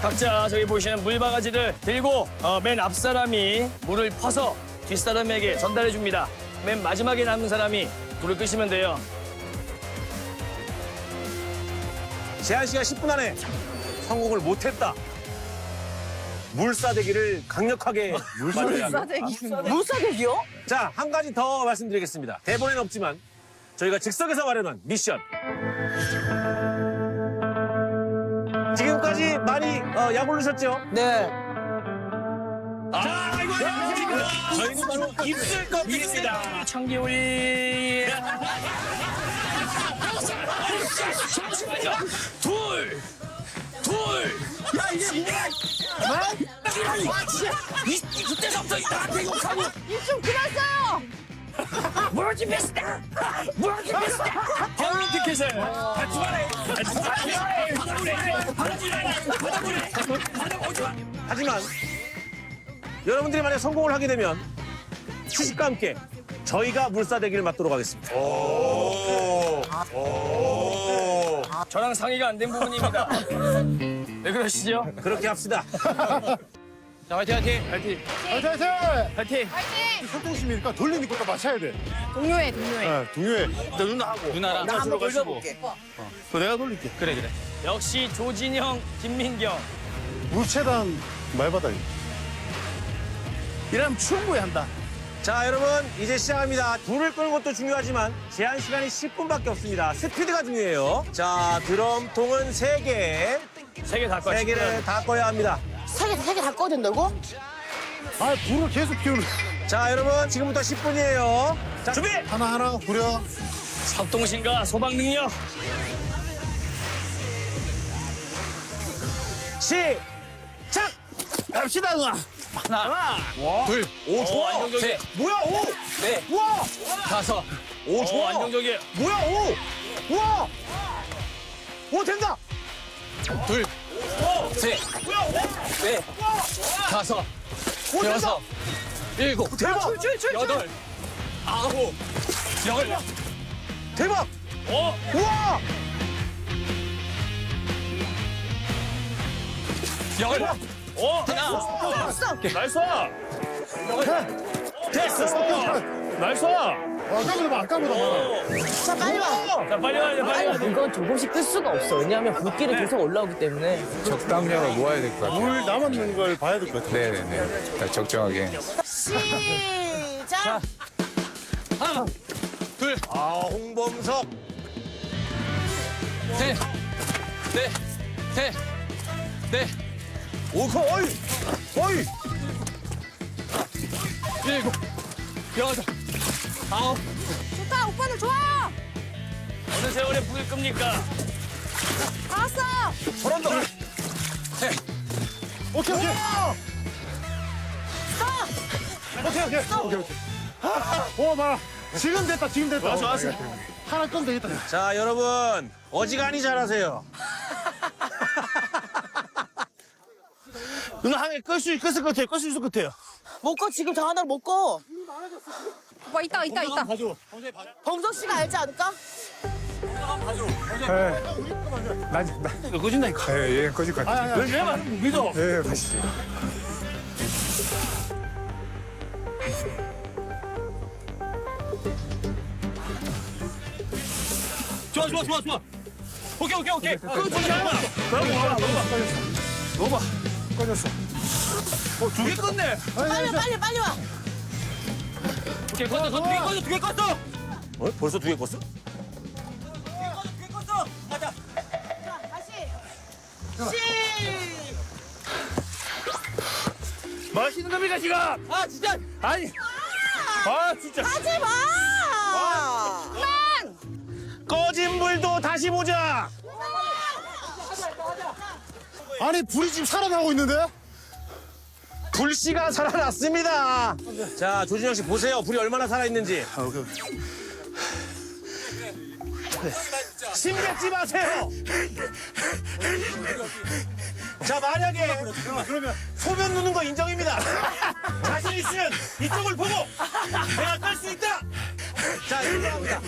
각자 저기 보시는 물바가지를 들고 어, 맨 앞 사람이 물을 퍼서 뒷 사람에게 전달해 줍니다. 맨 마지막에 남은 사람이 불을 끄시면 돼요. 제한 시간 10분 안에 성공을 못했다. 물사대기를 강력하게 물사대기. 물사대기요? 자, 한 가지 더 말씀드리겠습니다. 대본에는 없지만 저희가 즉석에서 마련한 미션. 많이 어, 약올르셨죠? 네. 자, 이거 저희는 바로 입술 껍질입니다. 청기우리 둘, 둘. 야 이게 뭐야? 이, 이 그때서부터 나한테 욕하고 입좀 그만 써요! 무너진 베스다. 경민 티켓을 같이 말해, 같이 말해, 받아보래, 받아보지 마. 하지만 여러분들이 만약 성공을 하게 되면 시식과 함께 저희가 물사대기를 맞도록 하겠습니다. 저랑 상의가 안 된 부분입니다. 왜 그러시죠? 그렇게 합시다. 자, 화이팅, 화이팅, 화이팅, 화이팅! 화이팅! 화이팅. 소통심이니까 돌리는 것도 맞춰야 돼. 동료해, 동료해. 네, 동요해. 나 누나 하고. 누나랑 나 한번 돌려볼게. 그 내가 돌릴게. 그래, 그래. 역시 조진영, 김민경. 물체단 말바닥. 이러면 충분히 한다. 자, 여러분 이제 시작합니다. 불을 끄는 것도 중요하지만 제한 시간이 10분밖에 없습니다. 스피드가 중요해요. 자, 드럼통은 3개, 세개다 꺼. 3개를 다 꺼야 합니다. 세 개, 세개 다 꺼야 된다고? 아, 불을 계속 피우는. 자, 여러분 지금부터 10분이에요. 자, 준비! 하나 하나 부려. 협동심과 소방 능력. 시작! 갑시다, 누나. 하나, 둘, 오, 오, 좋아! 안정적이야. 뭐야, 오! 네, 우와! 다섯. 오, 오, 좋아! 안정적이에요. 뭐야, 오! 우와! 오, 된다! 둘, 셋, 넷, 다섯, 오, 된다! 여섯, 일곱, 대박! 여덟, 아홉, 열. 대박! 오, 우와! 열. 오, 하나. 나이스. 됐어. 나이스. 아까보다 많아, 아까보다 많아. 자, 빨리 와. 자, 빨리 와야 돼, 빨리 와야 돼. 이건 조금씩 끌 수가 없어. 왜냐하면 불길이 계속 올라오기 때문에. 적당량을 모아야 될 것 같아요. 물 남았는 걸 봐야 될 것 같아. 네네네. 딱 적정하게. 시작! 하나, 둘, 아, 홍범석. 셋, 넷, 셋, 넷, 오, 그, 어이! 어이! 일곱, 여덟, 아홉. 좋다, 오빠는 좋아! 어느 세월에 불을 끕니까? 다 왔어! 서른도. 셋, 오케이, 오케이. 오케이, 오케이. 오케이, 오케이. 오, 봐라. 지금 됐다, 지금 됐다. 좋아, 좋았어. 하나 끄면 되겠다. 자, 여러분. 어지간히 잘하세요. 누나 한개 끌수 있을 것 같아요. 끌수 있을 것 같아요. 못 꺼, 지금 저 하나를 못 꺼. 오빠 이따 이따 이따 봐줘. 범석 씨가 알지 않을까? 난, 나, 이거 꺼진다니까. 예, 얘는 꺼질 것 같아요. 아니, 아니, 얘만 믿어. 예, 가시죠. 좋아, 좋아, 좋아, 좋아. 오케이, 오케이, 오케이. 그거 좋지 않아. 그럼 먹어봐, 먹어봐. 먹어봐. 꺼졌어. 어, 두개 껐네. 빨리, 빨리, 빨리 와! 오케이, 껐어, 껐어, 두 개 껐어, 두 개 껐어. 어? 벌써 두 개 껐어? 다시! 시! 뭐 하시는 겁니까, 지금? 아, 진짜! 아니. 아, 진짜. 하지 마! 꺼진 불도 다시 보자. 아니, 불이 지금 살아나고 있는데? 불씨가 살아났습니다. 자, 조진영 씨 보세요. 불이 얼마나 살아있는지. 심 뱉지 마세요. 자, 만약에 소변 누는 거 인정입니다. 자신 있으면 이쪽을 보고 내가 끌 수 있다. 자, 인정합니다.